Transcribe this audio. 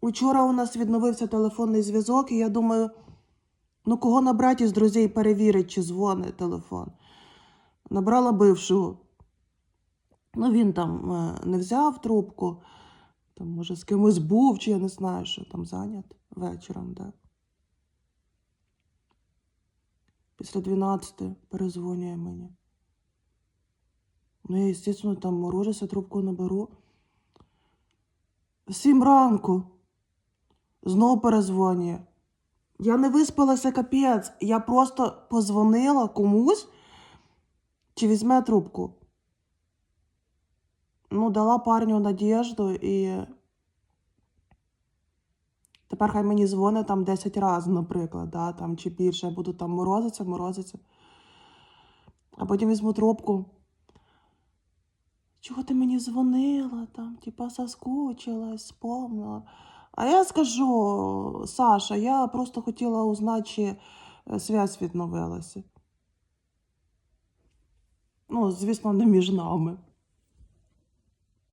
Учора у нас відновився телефонний зв'язок, і я думаю, ну кого набрати із друзей перевірить, чи дзвонить телефон. Набрала бившого. Ну, він там е, не взяв трубку, там, може, з кимось був, чи я не знаю, що там зайнят вечором, да. Після 12 перезвонює мені. Ну, я, звісно, там морожуся, трубку наберу. Сім ранку. Знову перезвонює. Я не виспалася капець. Я просто позвонила комусь, чи візьме трубку. Ну, дала парню надіжду і. Тепер хай мені дзвонить там 10 разів, наприклад, да, там, чи більше. Я буду там морозитися, морозитися. А потім візьму трубку. Чого ти мені дзвонила там, типа соскучилась, спомнила. А я скажу, Саша, я просто хотіла узнати, чи е, связь відновилася. Ну, звісно, не між нами.